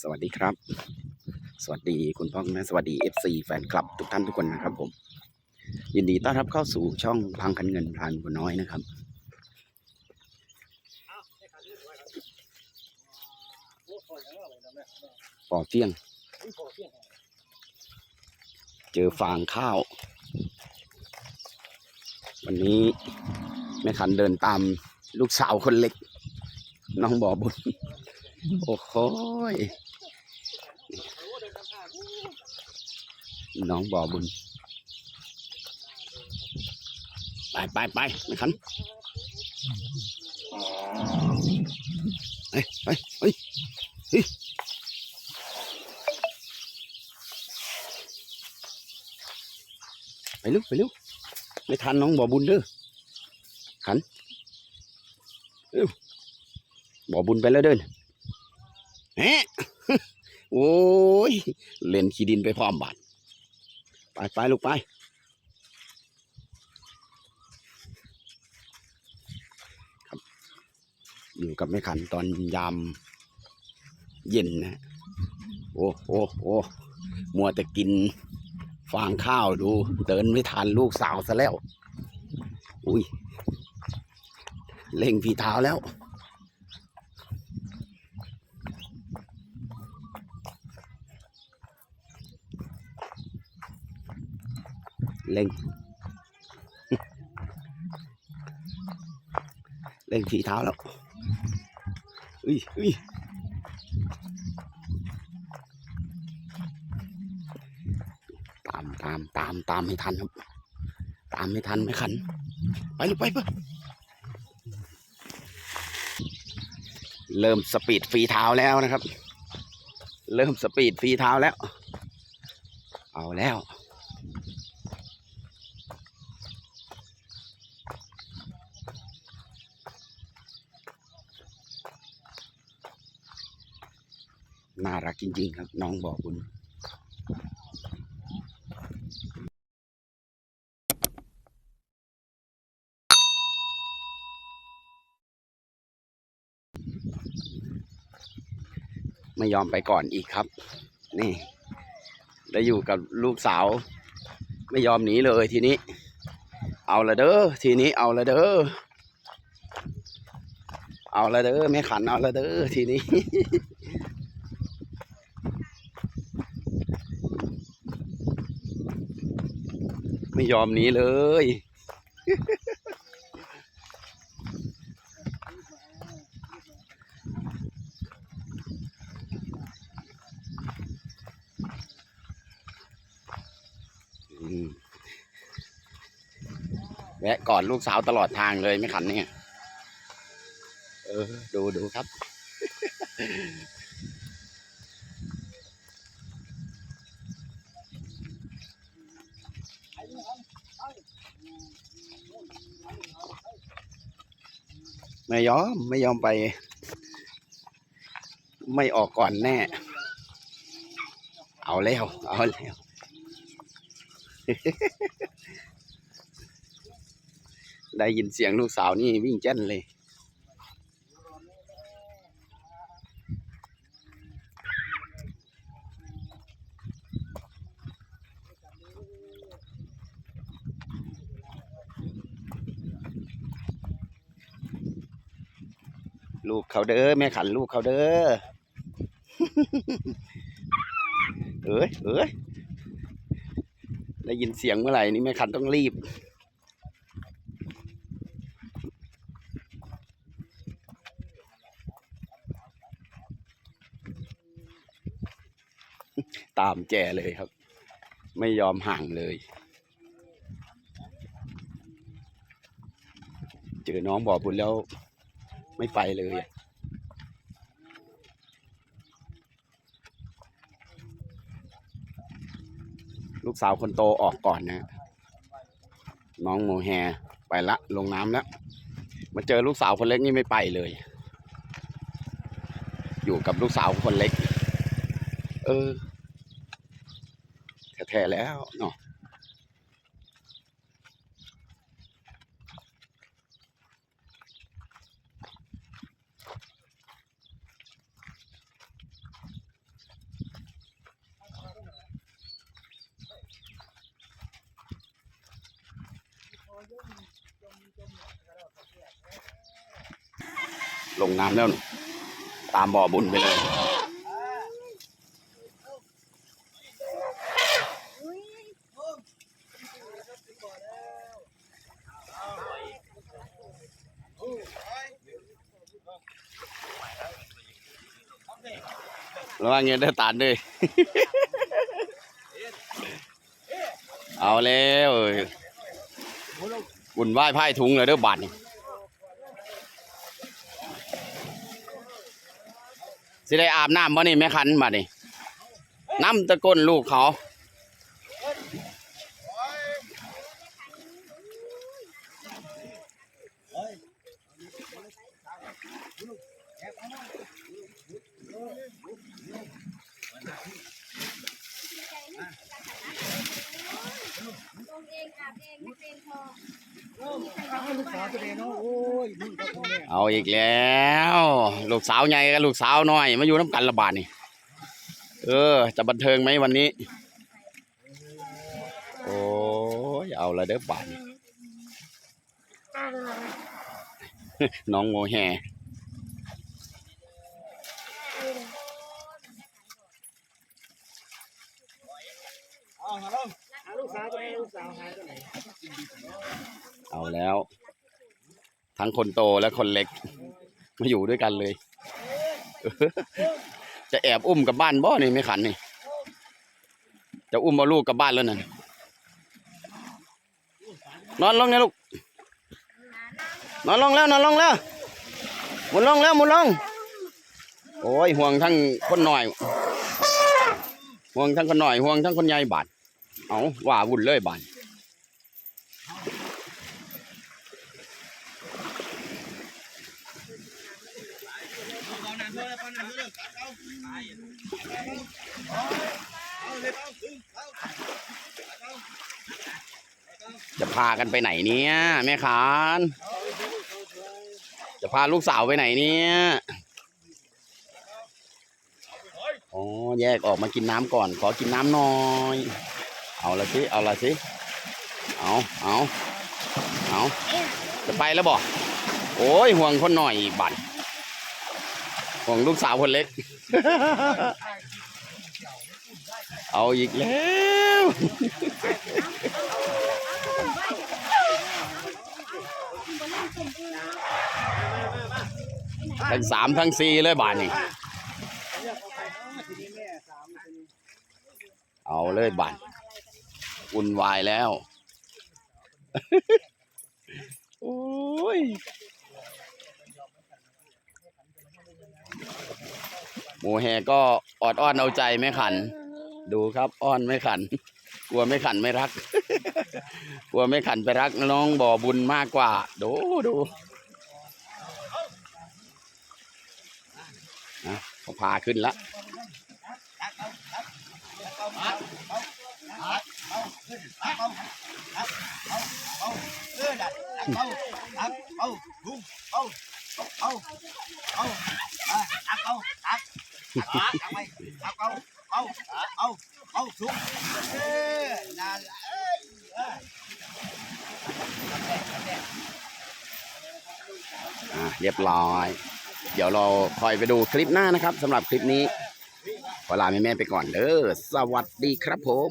สวัสดีครับ สวัสดีคุณพ่อคุณแม่สวัสดี FC แฟนคลับทุกท่านทุกคนนะครับผม ยินดีต้อนรับเข้าสู่ช่องพังคันเงินพลานบัวน้อยนะครับ ปอเฟียง เจอฟางข้าว วันนี้แม่ขันเดินตามลูกสาวคนเล็ก น้องบ่อบุญ โอ้โหยน้องบ่อบุญ ไปไปไปแม่ขันเฮ้ยเฮ้ยเฮ้ยเฮ้ยไปลูกไปลูกไม่ทันน้องบ่อบุญเด้อขันบ่อบุญไปแล้วเดิน แหะโอ้ย เล่นขี้ดินไปพร้อมบาดไปไปลูกไป ครับ อยู่กับแม่ขันตอนยามเย็นนะ โอ้โอ้โอ้มัวแต่กินฟางข้าวดู เดินไม่ทันลูกสาวซะแล้ว อุ้ยเล่งฝีเท้าแล้ว เล่งเล่งฝีเท้าแล้วอุ้ยอุ้ยตามตามตามตามให้ทันครับ ตามไม่ทันไม่ขัน ไปเลยไปไปเริ่มสปีดฝีเท้าแล้วนะครับ เริ่มสปีดฝีเท้าแล้ว เอาแล้ว น่ารักจริง ๆ ครับ น้องบอกคุณไม่ยอมไปก่อนอีกครับ นี่ ได้อยู่กับลูกสาว ไม่ยอมหนีเลยทีนี้ เอาละเด้อทีนี้เอาละเด้อเอาละเด้อแม่ขันเอาละเด้อทีนี้ ไม่ยอมหนีเลย แวะก่อนลูกสาวตลอดทางเลยไม่ขันเนี่ย เออ ดูดูครับ ไม่ยอมไม่ยอมไป ไม่ออกก่อนแน่ เอาแล้ว เอาแล้วได้ยินเสียงลูกสาวนี่วิ่งเจ้นเลย ลูกเขาเด้อแม่ขันลูกเขาเด้อเอ้ยเอ้ยได้ยินเสียงเมื่อไหร่นี่แม่ขันต้องรีบ ตามแจเลยครับ ไม่ยอมห่างเลย เจอน้องบอบุญแล้ว ไม่ไปเลย ลูกสาวคนโตออกก่อนนะ น้องโมแฮไปละลงน้ำแล้ว มาเจอลูกสาวคนเล็กนี่ไม่ไปเลย อยู่กับลูกสาวคนเล็ก เออแท้ๆแล้วเนาะ ลงน้ำแล้วตามบ่อบุญไปเลยระวังเงินเด้ตาลด้วย เอาแล้วบุญไหว้ไพ่ทุงเลยเด้อบาทนี่ สิได้อาบน้ำบ่นี่แม่คันบาดนี่น้ำตะก้นลูกเขา ลงเองอาบเองไม่เป็นพอ ลูกสาวตัวเองเนาะโอ้ยมึงกับพ่อแม่เอาอีกแล้ว ลูกสาวใหญ่กับลูกสาวน้อยมาอยู่น้ำกันละบาทนี่ เออ จะบันเทิงไหมวันนี้ โอ้ยเอาละเด้อบาทนี่ น้องโมแฮเอาหาลูกหา ลูกสาวตัวเองลูกสาวหายตัวไหนเอาแล้ว ทั้งคนโตและคนเล็ก มาอยู่ด้วยกันเลย จะแอบอุ้มกับบ้านบ่นี่ไม่ขันนี่ จะอุ้มเอาลูกกับบ้านแล้วนั่นนอนลงเนี่ยลูก นอนลงแล้วนอนลงแล้วหมุนลงแล้วหมุนลง โอ้ยห่วงทั้งคนหน่อย ห่วงทั้งคนหน่อยห่วงทั้งคนใหญ่บาด เอาว่าวุ่นเลยบาดเอานจะพากันไปไหนเนี่ยแม่ขาน จะพาลูกสาวไปไหนเนี่ยอ๋อแยกออกมากินน้ำก่อน ขอกินน้ำหน่อย เอาละสิ เอาละสิ เอาเอาเอาจะไปแล้วบอกโอ้ยห่วงคนหน่อยบัตรห่วงลูกสาวคนเล็ก เอาอีกแล้วทั้งสามทั้งสี่เลยบาทนี่ทีนี้แม่สามทีนี้เอาเลยบาท วุ่นวายแล้ว โอ้ยหมูแฮก็ออดอ้อนเอาใจไม่ขัน ดูครับอ้อนไม่ขัน กลัวไม่ขันไม่รัก กลัวไม่ขันไปรักน้องบ่อบุญมากกว่า ดูดูนะเขาพาขึ้นละ เออดัดเอาเอาเอาลุงเอาเอาเอาเอาเอาเอาเอาไปเอาเอาเอาเอาเอาสุกเออนั่นเอ้ยอะเรียบร้อย เดี๋ยวเราคอยไปดูคลิปหน้านะครับสำหรับคลิปนี้ขอลาแม่ๆไปก่อนเด้อสวัสดีครับผม